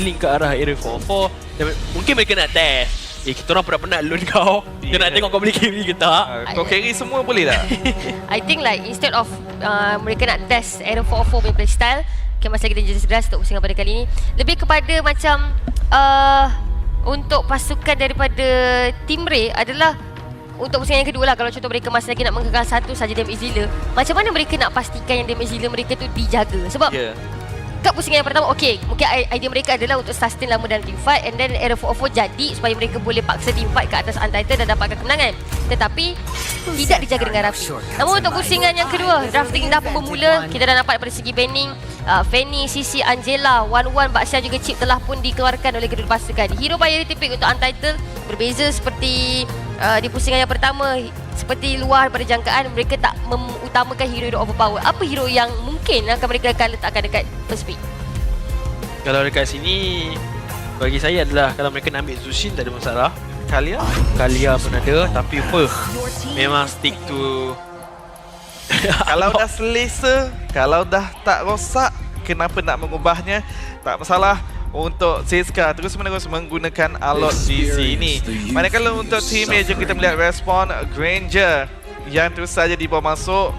link ke arah area 4-4 dan mungkin mereka nak test eh kita orang pernah penat loan kau kita nak Yeah. tengok kau boleh carry ke tak Uh, kau carry semua boleh tak? I think like instead of uh, mereka nak test Aaron 404 punya playstyle Okay, masa kita jelas jelas untuk pusingan pada kali ni Lebih kepada macam uh, Untuk pasukan daripada Team Ray adalah Untuk pusingan yang kedua lah Kalau contoh mereka masih lagi nak mengegal satu saja damage dealer Macam mana mereka nak pastikan yang damage dealer mereka tu dijaga Sebab Ya. Kat pusingan yang pertama okay. Mungkin idea mereka adalah untuk sustain lama dalam team fight and then era 404 jadi supaya mereka boleh paksa team fight ke atas Untitled dan dapatkan kemenangan. Tetapi tidak dijaga dengan rapi namun untuk pusingan yang kedua drafting dah pun bermula. Kita dah nampak daripada segi banning uh, Fanny, Sisi, Angela, Wan Wan, Baksia juga chip telah pun dikeluarkan oleh kedua pasukan hero priority pick untuk Untitled. Berbeza seperti uh, di pusingan yang pertama seperti luar daripada jangkaan mereka tak mengutamakan hero-hero overpower apa hero yang mungkin akan mereka akan letakkan dekat first pick kalau dekat sini bagi saya adalah kalau mereka nak ambil Zushin tak ada masalah Kalia? Kalia pun ada tapi apa memang stick to kalau dah selesa, kalau dah tak rosak, kenapa nak mengubahnya? Tak masalah. Untuk Siska terus menerus menggunakan alot di sini. Manakala untuk team A, jom kita melihat respon Granger yang terus saja dibawa masuk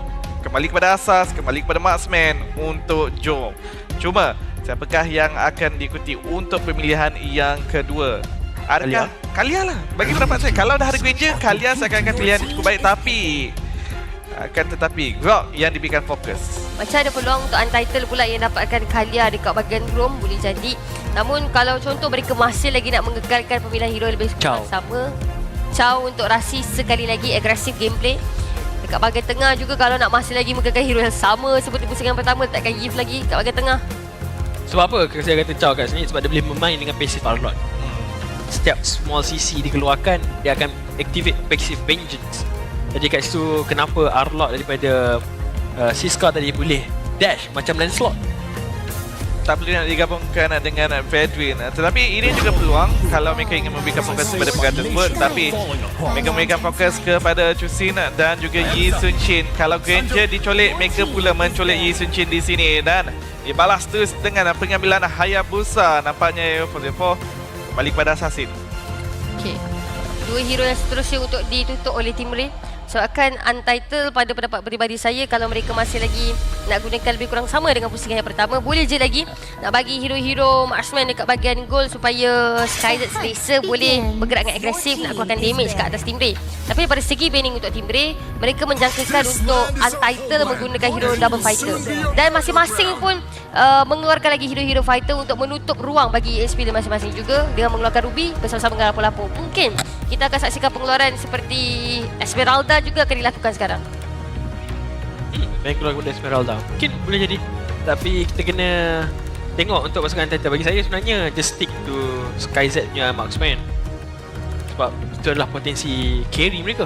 kembali kepada asas, kembali kepada marksman untuk Jom. Cuma siapakah yang akan diikuti untuk pemilihan yang kedua? Adakah Kalia lah. Bagi pendapat saya, kalau dah ada Granger, Kalia seakan-akan pilihan yang cukup baik tapi akan tetapi Grok yang diberikan fokus. Macam ada peluang untuk Untitled pula yang dapatkan Kalia dekat bahagian room boleh jadi. Namun kalau contoh mereka masih lagi nak mengekalkan pemilihan hero lebih kurang sama. Chow untuk Rasi sekali lagi agresif gameplay. Dekat bahagian tengah juga kalau nak masih lagi mengekalkan hero yang sama seperti pusingan pertama letakkan Yves lagi kat bahagian tengah. sebab apa saya kata Chow kat sini sebab dia boleh bermain dengan passive Arlot Hmm. setiap small CC dikeluarkan dia akan activate passive vengeance jadi kat situ kenapa Arlot daripada uh, Siska tadi boleh dash macam Lancelot Tak boleh nak digabungkan dengan Vedrin. Tetapi ini juga peluang kalau mereka ingin memberikan fokus kepada perkara tersebut. Tapi mereka memberikan fokus kepada Chusin dan juga Yi Sun Chin. Kalau Granger dicolek, mereka pula mencolek Yi Sun Chin di sini. Dan dibalas terus dengan pengambilan Hayabusa. Nampaknya 44 kembali kepada Assassin. Okey. Dua hero yang seterusnya untuk ditutup oleh Team Ray. Sebabkan Untitled pada pendapat peribadi saya kalau mereka masih lagi nak gunakan lebih kurang sama dengan pusingan yang pertama boleh je lagi nak bagi hero-hero marksman dekat bahagian goal supaya Skyzed selesa boleh bergerak dengan agresif nak keluarkan damage kat atas Team Ray. Tapi daripada segi banning untuk Team Ray, mereka menjangkakan untuk Untitled menggunakan hero double fighter. Dan masing-masing pun uh, mengeluarkan lagi hero-hero fighter untuk menutup ruang bagi HP masing-masing juga dengan mengeluarkan Ruby bersama-sama dengan lapo-lapo. Mungkin kita akan saksikan pengeluaran seperti Esmeralda juga akan dilakukan sekarang. hmm, main keluar kepada Esmeralda. Mungkin boleh jadi. Tapi kita kena tengok untuk pasukan Titan bagi saya sebenarnya just stick to Skyz punya marksman. Sebab itu adalah potensi carry mereka.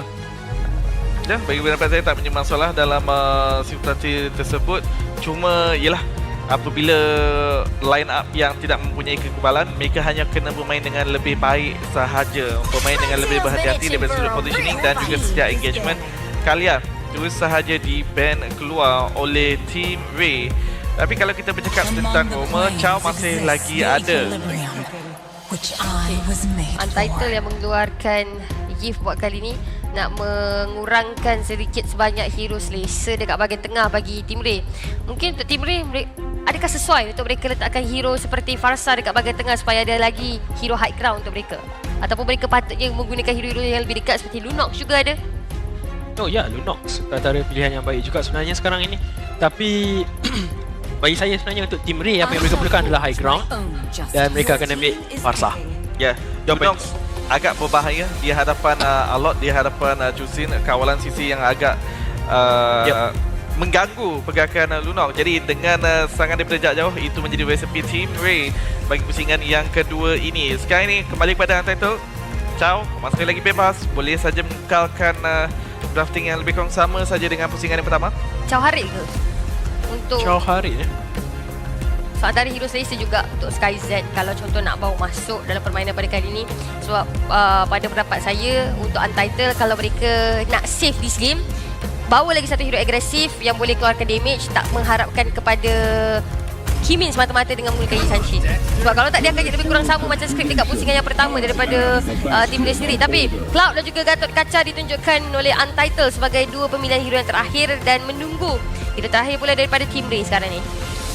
Ya, bagi pendapat saya tak punya masalah dalam uh, situasi tersebut. Cuma ialah apabila line up yang tidak mempunyai kekebalan, mereka hanya kena bermain dengan lebih baik sahaja. Bermain dengan lebih berhati-hati daripada sudut positioning dan juga setiap engagement. Kalian terus sahaja di ban keluar oleh Team Ray. Tapi kalau kita bercakap tentang Roma, Chow masih lagi ada. Untitled yang mengeluarkan Yif buat kali ni nak mengurangkan sedikit sebanyak hero selesa dekat bahagian tengah bagi Team Ray. Mungkin untuk Team Ray, adakah sesuai untuk mereka letakkan hero seperti Farsa dekat bahagian tengah supaya ada lagi hero high ground untuk mereka? Ataupun mereka patutnya menggunakan hero-hero yang lebih dekat seperti Lunox juga ada? Oh ya, Lunox antara pilihan yang baik juga sebenarnya sekarang ini. Tapi bagi saya sebenarnya untuk tim Ray apa yang mereka perlukan adalah high ground dan mereka akan ambil Farsa. Ya, Jawapan. Lunox agak berbahaya di hadapan uh, Alot, di hadapan uh, Chusin, kawalan sisi yang agak uh, Yep. Mengganggu pergerakan uh, Lunox. Jadi dengan uh, serangan daripada jarak jauh, itu menjadi resepi Team Ray bagi pusingan yang kedua ini. Sekarang ini kembali kepada Untitled. Chow, masih lagi bebas. Boleh saja mengekalkan uh, drafting yang lebih kurang sama saja dengan pusingan yang pertama. Chow Harik ke? Untuk Chow Hari eh. So antara hero selesa juga untuk SkyZ kalau contoh nak bawa masuk dalam permainan pada kali ini sebab uh, pada pendapat saya untuk Untitled kalau mereka nak save this game bawa lagi satu hero agresif yang boleh keluarkan damage tak mengharapkan kepada Kimin semata-mata dengan menggunakan Isanshi. Sebab kalau tak dia akan lebih kurang sama macam skrip dekat pusingan yang pertama daripada uh, tim dia sendiri. Tapi Cloud dan juga Gatot Kaca ditunjukkan oleh Untitled sebagai dua pemilihan hero yang terakhir dan menunggu hero terakhir pula daripada tim Ray sekarang ni.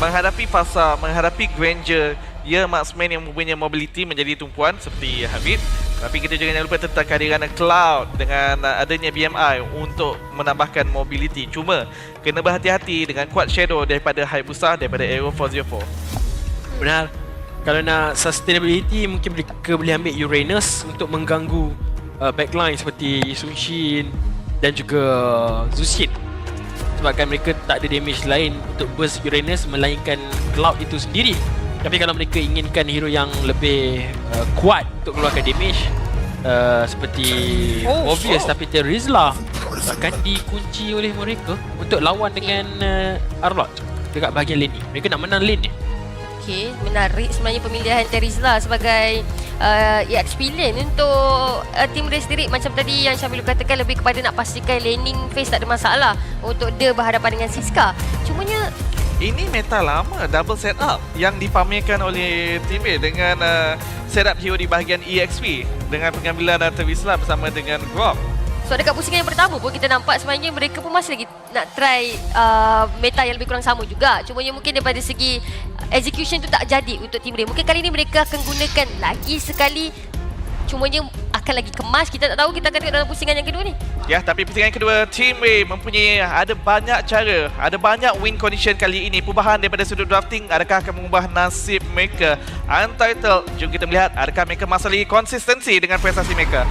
menghadapi fasa, menghadapi Granger, ya marksman yang mempunyai mobility menjadi tumpuan seperti Habib. Tapi kita juga jangan lupa tentang kehadiran Cloud dengan uh, adanya BMI untuk menambahkan mobility. Cuma kena berhati-hati dengan kuat shadow daripada Hayabusa daripada Aero 404. Benar. Kalau nak sustainability mungkin mereka boleh ambil Uranus untuk mengganggu uh, backline seperti Sun Shin dan juga Zushin. Sebabkan mereka tak ada damage lain untuk burst Uranus melainkan Cloud itu sendiri. Tapi kalau mereka inginkan hero yang lebih uh, kuat untuk keluarkan damage uh, seperti Oh, Obvious oh. tapi Terizla akan dikunci oleh mereka untuk lawan dengan uh, Arlot dekat bahagian lane ni. Mereka nak menang lane ni. Okey, menarik sebenarnya pemilihan Terizla sebagai uh, EXP lane untuk uh, tim Ray sendiri macam tadi yang Syamil katakan lebih kepada nak pastikan laning phase tak ada masalah untuk dia berhadapan dengan Siska. Cumanya Ini meta lama double setup yang dipamerkan oleh A dengan uh, setup hero di bahagian EXP dengan pengambilan uh, Tevisla bersama dengan Grok. So dekat pusingan yang pertama pun kita nampak sebenarnya mereka pun masih lagi nak try uh, meta yang lebih kurang sama juga. Cuma yang mungkin daripada segi execution tu tak jadi untuk tim Ray. Mungkin kali ni mereka akan gunakan lagi sekali Cumanya akan lagi kemas Kita tak tahu kita akan tengok dalam pusingan yang kedua ni Ya, tapi pusingan kedua Team A mempunyai ada banyak cara, ada banyak win condition kali ini. Perubahan daripada sudut drafting adakah akan mengubah nasib mereka? Untitled, jom kita melihat adakah mereka masih lagi konsistensi dengan prestasi mereka.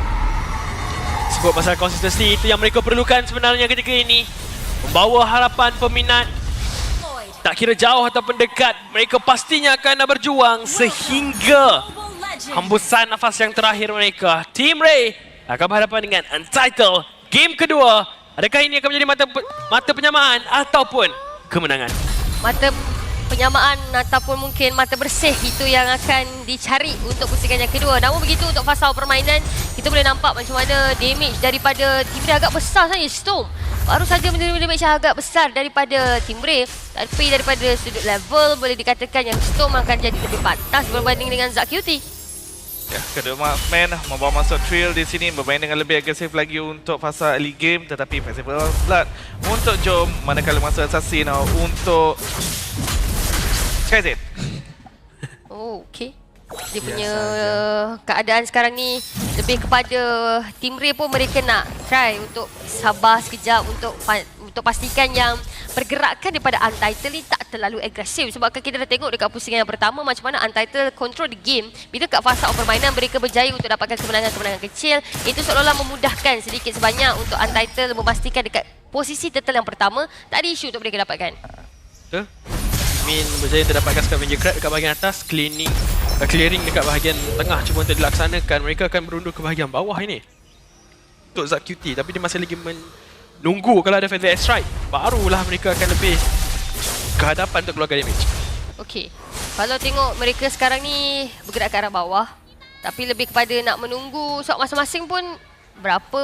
Sebab masalah konsistensi itu yang mereka perlukan sebenarnya ketika ini Membawa harapan peminat Tak kira jauh ataupun dekat Mereka pastinya akan berjuang sehingga Hembusan nafas yang terakhir mereka. Team Ray akan berhadapan dengan Untitled. Game kedua Adakah ini akan menjadi mata, mata penyamaan ataupun kemenangan? Mata penyamaan ataupun mungkin mata bersih itu yang akan dicari untuk pusingan yang kedua. Namun begitu untuk fasa permainan Kita boleh nampak macam mana damage daripada tim Ray agak besar saja Storm Baru saja menerima damage yang agak besar daripada tim Ray Tapi daripada sudut level boleh dikatakan yang Storm akan jadi lebih pantas berbanding dengan Zakyuti Ya, kedua marksman membawa masuk trail di sini bermain dengan lebih agresif lagi untuk fasa early game tetapi Festival of Blood untuk jom manakala masuk assassin untuk Skyzet. Oh, okey. Dia punya uh, keadaan sekarang ni lebih kepada tim Ray pun mereka nak try untuk sabar sekejap untuk untuk pastikan yang pergerakan daripada Untitled ni tak terlalu agresif sebab kita dah tengok dekat pusingan yang pertama macam mana Untitled control the game. Bila kat fasa permainan mereka berjaya untuk dapatkan kemenangan-kemenangan kecil. Itu seolah-olah memudahkan sedikit sebanyak untuk Untitled memastikan dekat posisi turtle yang pertama. Tak ada isu untuk mereka dapatkan. Betul? Min berjaya terdapatkan scavenger crab dekat bahagian atas Cleaning uh, Clearing dekat bahagian tengah Cuma untuk dilaksanakan. Mereka akan berundur ke bahagian bawah ini. Untuk Zak QT Tapi dia masih lagi menunggu Kalau ada Feather Strike. Barulah mereka akan lebih Ke hadapan untuk keluarkan damage Okey. Kalau tengok mereka sekarang ni bergerak ke arah bawah. Tapi lebih kepada nak menunggu sebab masing-masing pun berapa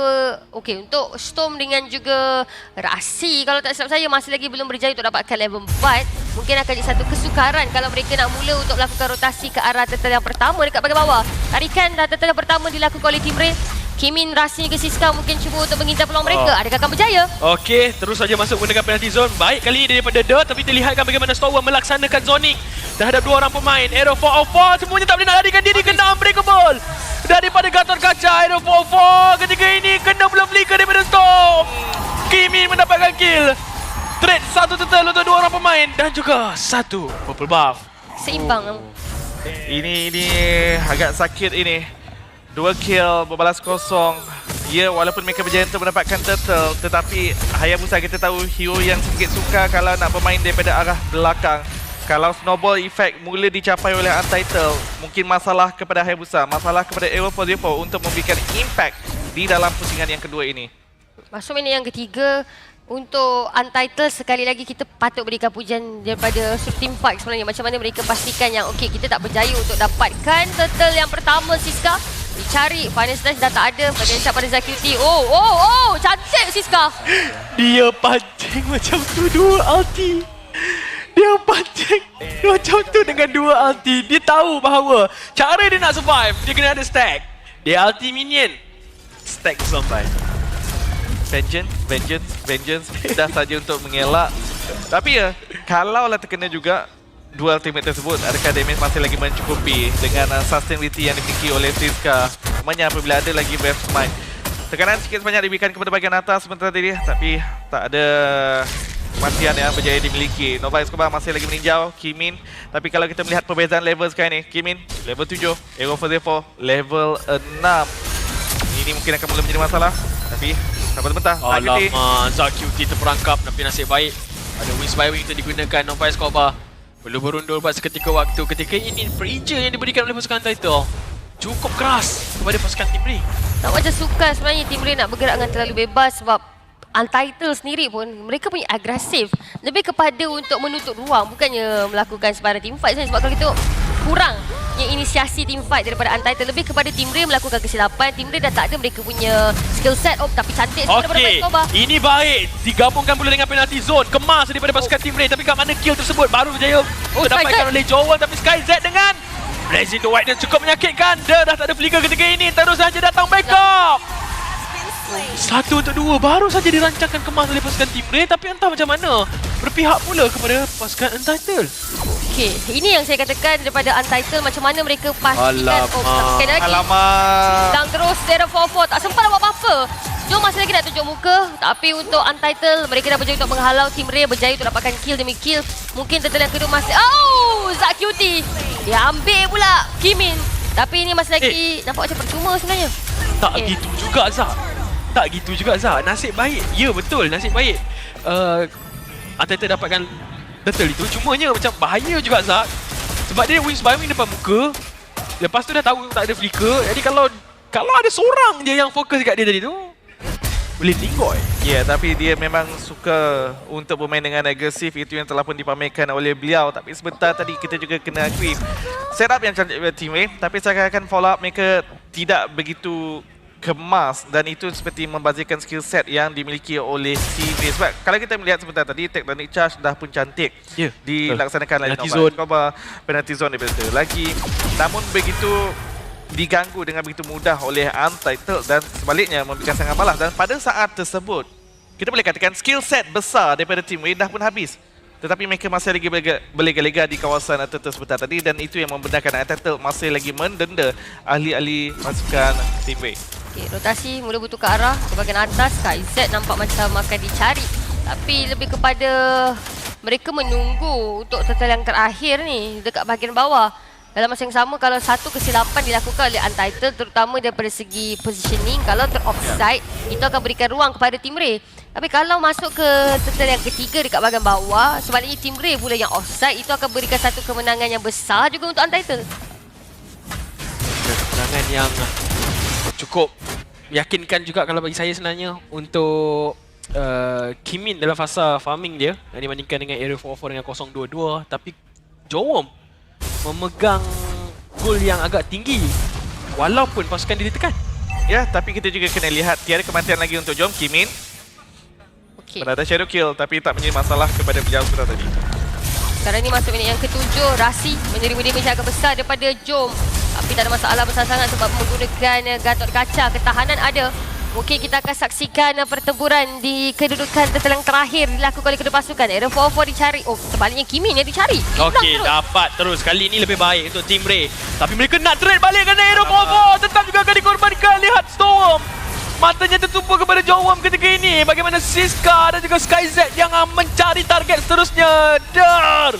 okey untuk Storm dengan juga Rasi kalau tak silap saya masih lagi belum berjaya untuk dapatkan level 4 mungkin akan jadi satu kesukaran kalau mereka nak mula untuk melakukan rotasi ke arah turtle yang pertama dekat bahagian bawah tarikan dah turtle yang pertama dilakukan oleh tim Ray Kimin, Rasi ke Siska mungkin cuba untuk mengincar peluang mereka Oh. adakah akan berjaya? Okey, terus saja masuk menggunakan penalty zone. Baik kali ini daripada The, tapi terlihatkan bagaimana Storm melaksanakan zoning terhadap dua orang pemain. Aero 404, semuanya tak boleh nak larikan diri, kena unbreakable. Daripada Gatot Kaca, Aero 404 ketika ini kena pula flicker daripada Storm. Kimin mendapatkan kill. Trade satu turtle untuk dua orang pemain dan juga satu purple buff. Seimbang Ini ini agak sakit ini. Dua kill berbalas kosong. Ya, walaupun mereka berjaya untuk mendapatkan turtle tetapi Hayabusa kita tahu hero yang sedikit suka kalau nak bermain daripada arah belakang. Kalau snowball effect mula dicapai oleh Untitled, mungkin masalah kepada Hayabusa, masalah kepada Aero 404 untuk memberikan impact di dalam pusingan yang kedua ini. Masuk minit yang ketiga untuk Untitled sekali lagi kita patut berikan pujian daripada team fight sebenarnya macam mana mereka pastikan yang okey kita tak berjaya untuk dapatkan turtle yang pertama Siska dicari final stage dah tak ada pada pada Zakyuti oh oh oh cantik Siska Dia pancing macam tu dua ulti. Dia pancing macam tu dengan dua ulti. Dia tahu bahawa cara dia nak survive, dia kena ada stack. Dia ulti minion. Stack sampai. Vengeance, vengeance, vengeance. Dah saja untuk mengelak. Tapi ya Kalau lah terkena juga Dua ultimate tersebut Adakah damage masih lagi mencukupi Dengan uh, sustainability yang dimiliki oleh Siska Namanya apabila ada lagi of Mind Tekanan sikit sebanyak diberikan kepada bahagian atas sementara tadi Tapi tak ada kematian yang berjaya dimiliki. Nova Escobar masih lagi meninjau Kimin. Tapi kalau kita melihat perbezaan level sekarang ni Kimin level 7 Aero for Zephyr level 6 Ini mungkin akan mula menjadi masalah Tapi Sabar Nagiti Alamak, Zakyuti terperangkap tapi nasib baik. Ada Wings by Wing itu digunakan Nova Escobar. Perlu berundul buat seketika waktu ketika ini preacher yang diberikan oleh pasukan title. Cukup keras kepada pasukan tim Ray. Tak macam suka sebenarnya tim Ray nak bergerak dengan terlalu bebas sebab Untitled sendiri pun mereka punya agresif lebih kepada untuk menutup ruang bukannya melakukan sebarang team fight sebab kalau kita kurang yang inisiasi team fight daripada Untitled lebih kepada tim Ray melakukan kesilapan tim Ray dah tak ada mereka punya skill set oh tapi cantik sekali daripada Escobar ini baik. Digabungkan pula dengan penalty zone. Kemas daripada pasukan tim Ray. Tapi kat mana kill tersebut baru berjaya oh, Sky dapatkan Z. oleh Joel. Tapi Sky Z dengan Blazing the White yang cukup menyakitkan. Dia dah tak ada flicker ketika ini. Terus saja datang backup. Satu untuk dua baru saja dirancangkan kemas oleh pasukan tim Ray. Tapi entah macam mana. Berpihak pula kepada pasukan Untitled. Okey, ini yang saya katakan daripada Untitled macam mana mereka pastikan Alamak. oh, sekali lagi Alamak Dan terus Zero 4-4 tak sempat nak buat apa-apa. Jom masih lagi nak tunjuk muka. Tapi untuk Untitled, mereka dah berjaya untuk menghalau tim Ray. Berjaya untuk dapatkan kill demi kill. Mungkin turtle yang kedua masih... Oh! Zak Cutie. Dia ambil pula Kimin. Tapi ini masih lagi nampak macam percuma sebenarnya. Tak Okey. gitu juga Zah. Tak gitu juga Zah. Nasib baik. Ya betul nasib baik. Uh, Ateta dapatkan turtle itu. Cumanya macam bahaya juga Zah. Sebab dia wings by wing depan muka. Lepas tu dah tahu tak ada flicker. Jadi kalau kalau ada seorang je yang fokus kat dia tadi tu. Boleh tinggal. Ya, yeah, tapi dia memang suka untuk bermain dengan agresif. Itu yang telah pun dipamerkan oleh beliau. Tapi sebentar tadi kita juga kena akui setup yang cantik dari A. Tapi saya akan follow up mereka tidak begitu kemas dan itu seperti membazirkan skill set yang dimiliki oleh A. Sebab kalau kita melihat sebentar tadi, tectonic charge dah pun cantik Ya, dilaksanakan oleh Penalty Nova zone. Penalty zone daripada lagi. Namun begitu diganggu dengan begitu mudah oleh Untitled dan sebaliknya memberikan sangat balas dan pada saat tersebut kita boleh katakan skill set besar daripada tim Wayne dah pun habis tetapi mereka masih lagi berlega- berlega-lega di kawasan Untitled sebentar tadi dan itu yang membenarkan Untitled masih lagi mendenda ahli-ahli pasukan tim Wayne Okey, rotasi mula bertukar arah ke bahagian atas. KZ nampak macam akan dicari. Tapi lebih kepada mereka menunggu untuk turtle yang terakhir ni dekat bahagian bawah. Dalam masa yang sama kalau satu kesilapan dilakukan oleh Untitled terutama daripada segi positioning kalau ter-offside itu akan berikan ruang kepada tim Ray. Tapi kalau masuk ke turtle yang ketiga dekat bahagian bawah sebaliknya tim Ray pula yang offside itu akan berikan satu kemenangan yang besar juga untuk Untitled. kemenangan yang cukup meyakinkan juga kalau bagi saya sebenarnya untuk uh, Kimin dalam fasa farming dia dibandingkan dengan Area 44 dengan 022 tapi Jowom memegang gol yang agak tinggi walaupun pasukan dia ditekan. ya tapi kita juga kena lihat tiada kematian lagi untuk Jom Kimin Okey. berada shadow kill tapi tak menjadi masalah kepada beliau sebentar tadi. Sekarang ni masuk minit yang ketujuh Rasi menerima damage agak besar daripada Jom Tapi tak ada masalah besar sangat sebab menggunakan eh, Gatot Kaca. Ketahanan ada Mungkin kita akan saksikan eh, pertempuran di kedudukan turtle yang terakhir dilakukan oleh kedua pasukan. Area 4-4 dicari. Oh, sebaliknya Kimin yang dicari. Okey, dapat terus. Kali ini lebih baik untuk Team Ray. Tapi mereka nak trade balik kerana Aero 44 tetap juga akan dikorbankan. Lihat Storm. Matanya tertumpu kepada Jowam ketika ini. Bagaimana Siska dan juga SkyZ yang ah, mencari target seterusnya. Dar.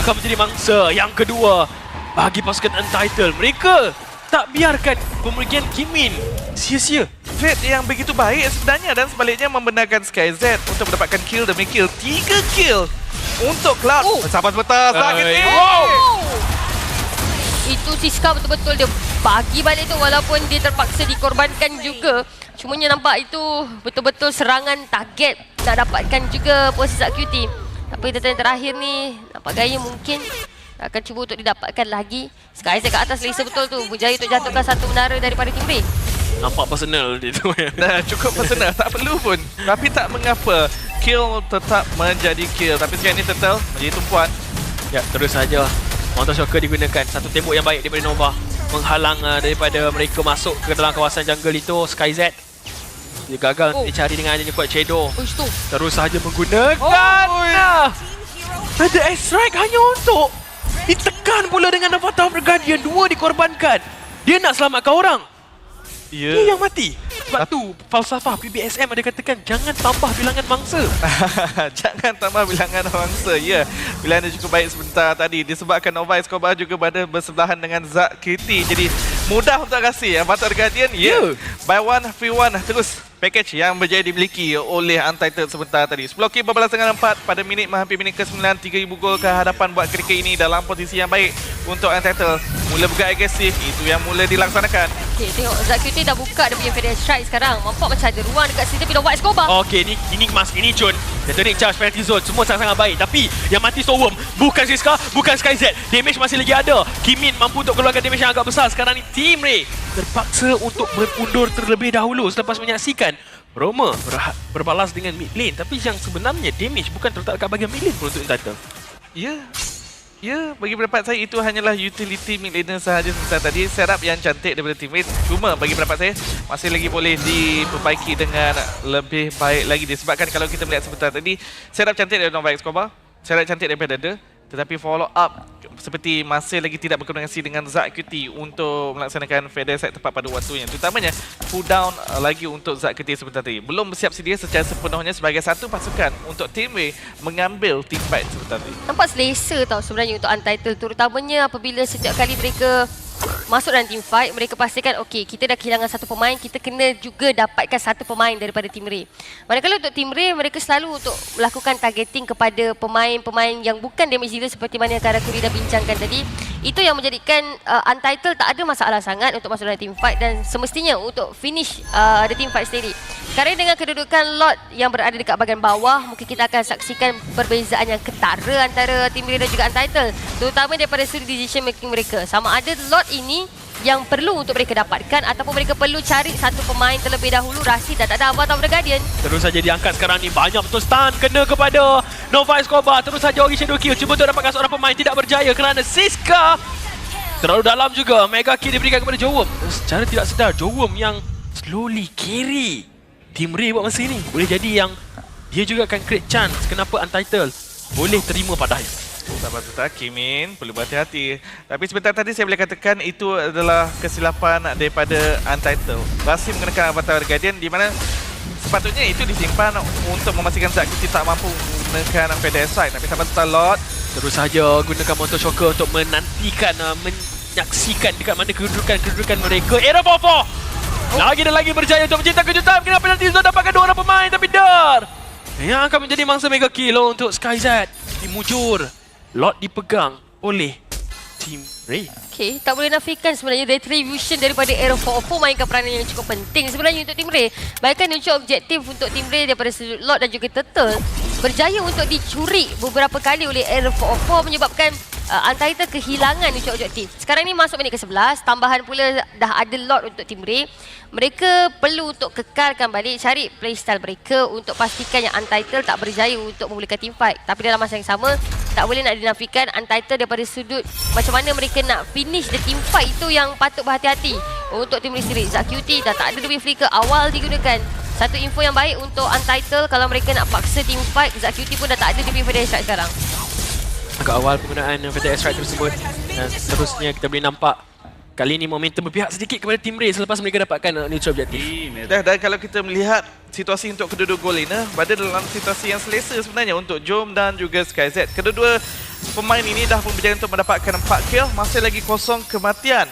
Akan menjadi mangsa yang kedua bagi pasukan Untitled. Mereka tak biarkan pemergian Kimin sia-sia. Fate yang begitu baik sebenarnya dan sebaliknya membenarkan SkyZ untuk mendapatkan kill demi kill. Tiga kill untuk Cloud. Oh. Sabar sebentar, sakit. Eh. wow. Itu Siska betul-betul dia bagi balik tu walaupun dia terpaksa dikorbankan juga. Cumanya nampak itu betul-betul serangan target nak dapatkan juga posisi QT. Tapi yang terakhir ni nampak gaya mungkin akan cuba untuk didapatkan lagi. Skyzer kat atas laser betul tu. Berjaya untuk jatuhkan satu menara daripada Ray. Nampak personal dia tu. Dah cukup personal, tak perlu pun. Tapi tak mengapa. kill tetap menjadi kill. Tapi sekarang ni Turtle menjadi tumpuan. Ya, terus saja. Mountain Shocker digunakan. Satu tembok yang baik daripada Nova. Menghalang uh, daripada mereka masuk ke dalam kawasan jungle itu. SkyZ. Dia gagal Oh. oh. dicari dengan adanya kuat Shadow. Uish tu. Terus saja menggunakan. Oh. Oh. Ada S-Strike hanya untuk ditekan pula dengan Avatar of the Guardian. Dua dikorbankan. Dia nak selamatkan orang. Ya. Dia yang mati. Sebab tu falsafah PBSM ada katakan jangan tambah bilangan mangsa. Jangan tambah bilangan mangsa. Ya, bilangan dia cukup baik sebentar tadi. Disebabkan Nova Escobar juga berada bersebelahan dengan Zak Kitty. Jadi mudah untuk kasih Avatar Guardian. Ya. Ya. By one, free one. Terus package yang berjaya dimiliki oleh Untitled sebentar tadi. 10 kill berbalas dengan 4 pada minit hampir minit ke-9. 3,000 gol ke hadapan buat ketika ini dalam posisi yang baik untuk Untitled. Mula bergerak agresif. Itu yang mula dilaksanakan. Okay, tengok Zak QT dah buka dia punya Federal Strike sekarang. Nampak macam ada ruang dekat sini tapi Nova Escobar. Okey, ni ini Mas, ini. Dia tadi charge penalty zone. Semua sangat-sangat baik. Tapi yang mati Storm bukan Siska, bukan SkyZ. Damage masih lagi ada. Kimin mampu untuk keluarkan damage yang agak besar. Sekarang ni Team Ray terpaksa untuk berundur terlebih dahulu selepas menyaksikan Roma berha- berbalas dengan mid lane. Tapi yang sebenarnya damage bukan terletak dekat bahagian mid lane pun untuk entitle. Ya. Ya, bagi pendapat saya itu hanyalah utility mid laner sahaja sebentar tadi. Setup yang cantik daripada teammate. Cuma bagi pendapat saya masih lagi boleh diperbaiki dengan lebih baik lagi. Disebabkan kalau kita melihat sebentar tadi, setup cantik daripada Nova Escobar. Setup cantik daripada Dada. Tetapi follow up seperti masih lagi tidak berkoordinasi dengan Zak QT untuk melaksanakan feather set tepat pada waktunya. Terutamanya cooldown uh, lagi untuk Zak QT sebentar tadi. Belum bersiap sedia secara sepenuhnya sebagai satu pasukan untuk Team Ray mengambil team fight sebentar tadi. Nampak selesa tau sebenarnya untuk Untitled terutamanya apabila setiap kali mereka masuk dalam team fight mereka pastikan okey kita dah kehilangan satu pemain kita kena juga dapatkan satu pemain daripada Team Ray. Manakala untuk Team Ray mereka selalu untuk melakukan targeting kepada pemain-pemain yang bukan damage dealer seperti mana yang Karakuri dah bincangkan tadi. Itu yang menjadikan uh, Untitled tak ada masalah sangat untuk masuk dalam team fight dan semestinya untuk finish uh, the team fight sendiri. Sekarang dengan kedudukan lot yang berada dekat bahagian bawah mungkin kita akan saksikan perbezaan yang ketara antara Team Ray dan juga Untitled terutama daripada sudut decision making mereka. Sama ada lot ini yang perlu untuk mereka dapatkan ataupun mereka perlu cari satu pemain terlebih dahulu Rashid dah tak ada Avatar of the Guardian. Terus saja diangkat sekarang ni banyak betul stun kena kepada Nova Escobar. Terus saja Ori Shadow Kill cuba untuk dapatkan seorang pemain tidak berjaya kerana Siska terlalu dalam juga. Mega kill diberikan kepada Jowem. Secara tidak sedar Jowem yang slowly carry Team Ray buat masa ini. Boleh jadi yang dia juga akan create chance kenapa Untitled boleh terima padanya. Sabar tetap Kimin perlu berhati-hati. Tapi sebentar tadi saya boleh katakan itu adalah kesilapan daripada Untitled. Berhasil menggunakan Avatar Guardian di mana sepatutnya itu disimpan untuk memastikan Zack kita tak mampu menggunakan Feather Strike. Tapi sabar tetap Lord Terus saja gunakan motor shocker untuk menantikan uh, menyaksikan dekat mana kedudukan-kedudukan mereka. Era 4-4. Lagi dan lagi berjaya untuk mencipta kejutan. Kenapa nanti Zul dapatkan dua orang pemain tapi Dar yang akan menjadi mangsa mega kill untuk SkyZ dimujur. Lot dipegang oleh Team Ray. Okay, tak boleh nafikan sebenarnya retribution daripada Aero 404 mainkan peranan yang cukup penting sebenarnya untuk Team Ray. Bahkan unsur objektif untuk Team Ray daripada sudut Lot dan juga Turtle berjaya untuk dicuri beberapa kali oleh Aero 404 menyebabkan uh, Untitled kehilangan unsur objektif. Sekarang ni masuk minit ke-11, tambahan pula dah ada Lot untuk Team Ray. Mereka perlu untuk kekalkan balik, cari playstyle mereka untuk pastikan yang Untitled tak berjaya untuk memulakan team fight. Tapi dalam masa yang sama, tak boleh nak dinafikan Untitled daripada sudut macam mana mereka nak finish the team fight itu yang patut berhati-hati untuk tim sendiri. Zak QT dah tak ada lebih flicker awal digunakan. Satu info yang baik untuk Untitled kalau mereka nak paksa team fight, QT pun dah tak ada lebih Federal Strike sekarang. Agak awal penggunaan Fatal Strike tersebut dan seterusnya kita boleh nampak kali ini momentum berpihak sedikit kepada Team Ray selepas mereka dapatkan uh, neutral objektif. Dan, dan kalau kita melihat situasi untuk kedua-dua gol ini berada dalam situasi yang selesa sebenarnya untuk Jom dan juga SkyZ. Kedua-dua pemain ini dah pun berjaya untuk mendapatkan 4 kill, masih lagi kosong kematian.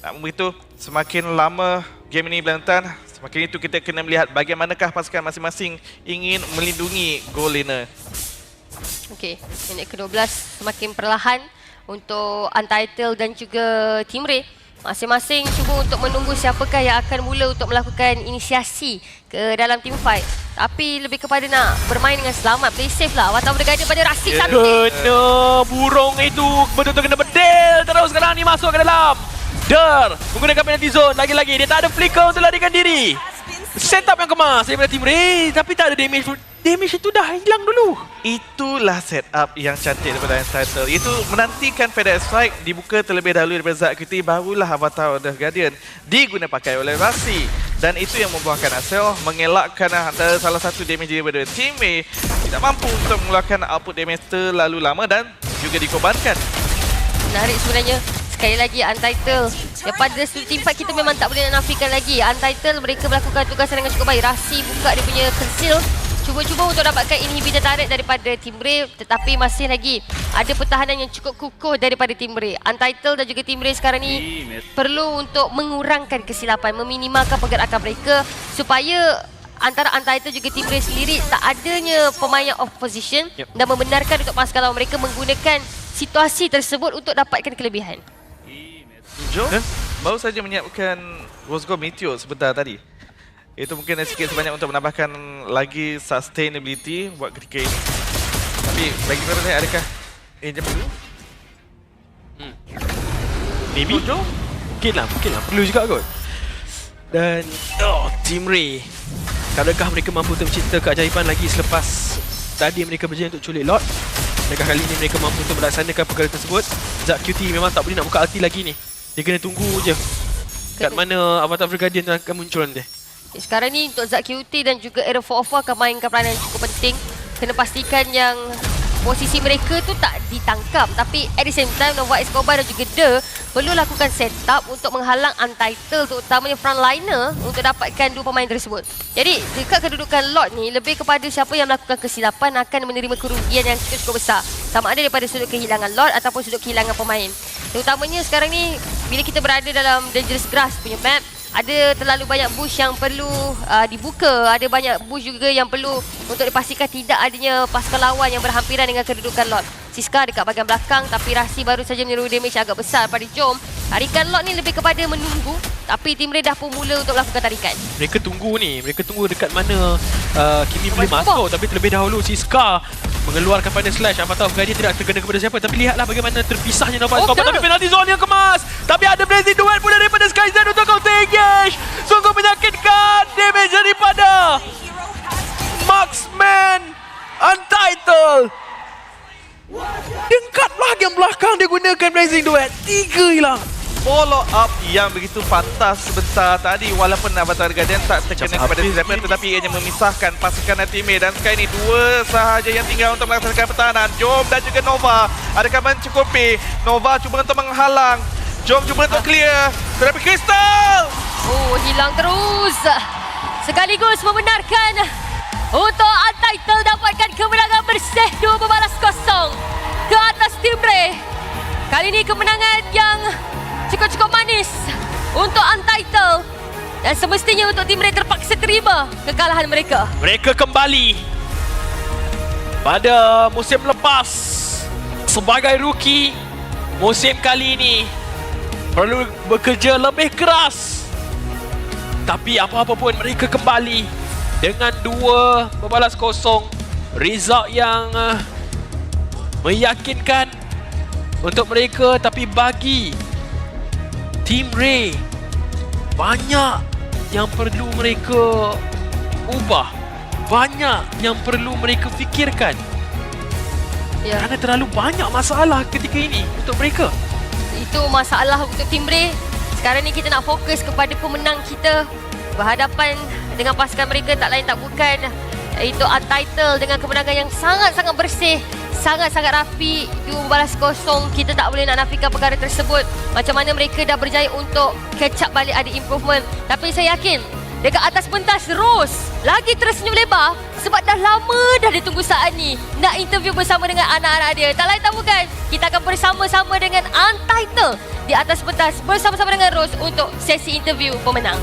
Namun begitu, semakin lama game ini berlantan, semakin itu kita kena melihat bagaimanakah pasukan masing-masing ingin melindungi goal laner. Okey, minit ke-12 semakin perlahan untuk Untitled dan juga Team Ray. Masing-masing cuba untuk menunggu siapakah yang akan mula untuk melakukan inisiasi ke dalam team fight. Tapi lebih kepada nak bermain dengan selamat, play safe lah. Watak bergada pada Rashid Ya. satu. Kena burung itu betul-betul kena bedil terus sekarang ni masuk ke dalam. Der menggunakan penalty zone lagi-lagi dia tak ada flicker untuk larikan diri. Setup yang kemas daripada tim Ray tapi tak ada damage damage itu dah hilang dulu. Itulah setup yang cantik daripada Untitled. Itu menantikan FedEx Strike dibuka terlebih dahulu daripada ZQT barulah Avatar of the Guardian diguna pakai oleh Rasi. Dan itu yang membuahkan hasil mengelakkan antara salah satu damage daripada tim A tidak mampu untuk mengeluarkan output damage terlalu lama dan juga dikorbankan. Menarik sebenarnya. Sekali lagi Untitled. Daripada sudut team fight kita memang tak boleh nak nafikan lagi. Untitled mereka melakukan tugasan dengan cukup baik. Rasi buka dia punya conceal Cuba-cuba untuk dapatkan inhibitor turret daripada Team Ray Tetapi masih lagi ada pertahanan yang cukup kukuh daripada Team Ray Untitled dan juga Team Ray sekarang ni Perlu untuk mengurangkan kesilapan Meminimalkan pergerakan mereka Supaya antara Untitled juga Team Ray sendiri Tak adanya pemain yang off position Yep. Dan membenarkan untuk pasukan lawan mereka menggunakan situasi tersebut untuk dapatkan kelebihan Jom, Eh? baru saja menyiapkan Rose Gold Meteor sebentar tadi. Itu mungkin sikit sebanyak untuk menambahkan lagi sustainability buat ketika ini. Tapi bagi korang ni adakah Angel perlu? Maybe. Mungkin lah, mungkin lah. Perlu juga kot. Dan, oh, Team Ray. Adakah mereka mampu untuk mencipta keajaiban lagi selepas tadi mereka berjaya untuk culik Lord? Adakah kali ini mereka mampu untuk melaksanakan perkara tersebut? Zak QT memang tak boleh nak buka ulti lagi ni. Dia kena tunggu je. Kat mana Avatar of the Guardian tu akan muncul nanti. Sekarang ni untuk Zat QT dan juga Era 404 akan mainkan peranan yang cukup penting. Kena pastikan yang posisi mereka tu tak ditangkap. Tapi at the same time Nova Escobar dan juga De perlu lakukan setup untuk menghalang Untitled terutamanya frontliner untuk dapatkan dua pemain tersebut. Jadi dekat kedudukan Lord ni lebih kepada siapa yang melakukan kesilapan akan menerima kerugian yang cukup-cukup besar. Sama ada daripada sudut kehilangan Lord ataupun sudut kehilangan pemain. Terutamanya sekarang ni bila kita berada dalam Dangerous Grass punya map ada terlalu banyak bush yang perlu uh, dibuka. Ada banyak bush juga yang perlu untuk dipastikan tidak adanya pasukan lawan yang berhampiran dengan kedudukan Lord. Siska dekat bahagian belakang tapi Rasi baru saja meniru damage agak besar pada Jom. Tarikan Lord ni lebih kepada menunggu tapi tim Ray dah pun mula untuk melakukan tarikan. Mereka tunggu ni. Mereka tunggu dekat mana uh, Kimi boleh Nampak? masuk. Tapi terlebih dahulu si Scar mengeluarkan final slash. Avatar of Guardian tidak terkena kepada siapa. Tapi lihatlah bagaimana terpisahnya Nova Oh? Tapi penalty zone yang kemas. Tapi ada blazing duet pula daripada Skyzen untuk counter engage. Sungguh menyakitkan damage daripada Marksman Untitled. Dekat bahagian belakang dia gunakan blazing duet. Tiga hilang. Follow up yang begitu pantas sebentar tadi. Walaupun Avatar Guardian tak terkena Macam kepada Zapper tetapi ianya memisahkan pasukan Atime dan sekarang ini dua sahaja yang tinggal untuk melaksanakan pertahanan. Jom dan juga Nova. Adakah mencukupi? Nova cuba untuk menghalang. Jom cuba untuk clear. Tetapi Crystal Oh, hilang terus. Sekaligus membenarkan untuk Untitled dapatkan kemenangan bersih dua berbalas kosong ke atas tim Ray. Kali ini kemenangan yang cukup-cukup manis untuk Untitled dan semestinya untuk tim Ray terpaksa terima kekalahan mereka. Mereka kembali pada musim lepas sebagai rookie. Musim kali ini perlu bekerja lebih keras. Tapi apa-apa pun mereka kembali dengan dua berbalas kosong. Result yang uh, meyakinkan untuk mereka tapi bagi Team Ray banyak yang perlu mereka ubah. Banyak yang perlu mereka fikirkan Ya. kerana terlalu banyak masalah ketika ini untuk mereka. Itu masalah untuk tim Ray. Sekarang ni kita nak fokus kepada pemenang kita berhadapan dengan pasukan mereka tak lain tak bukan iaitu Untitled dengan kemenangan yang sangat-sangat bersih sangat-sangat rapi. Dua balas kosong. Kita tak boleh nak nafikan perkara tersebut. Macam mana mereka dah berjaya untuk catch up balik ada improvement. Tapi saya yakin dekat atas pentas Rose lagi tersenyum lebar sebab dah lama dah dia tunggu saat ni nak interview bersama dengan anak-anak dia. Tak lain tak bukan kita akan bersama-sama dengan Untitled di atas pentas bersama-sama dengan Rose untuk sesi interview pemenang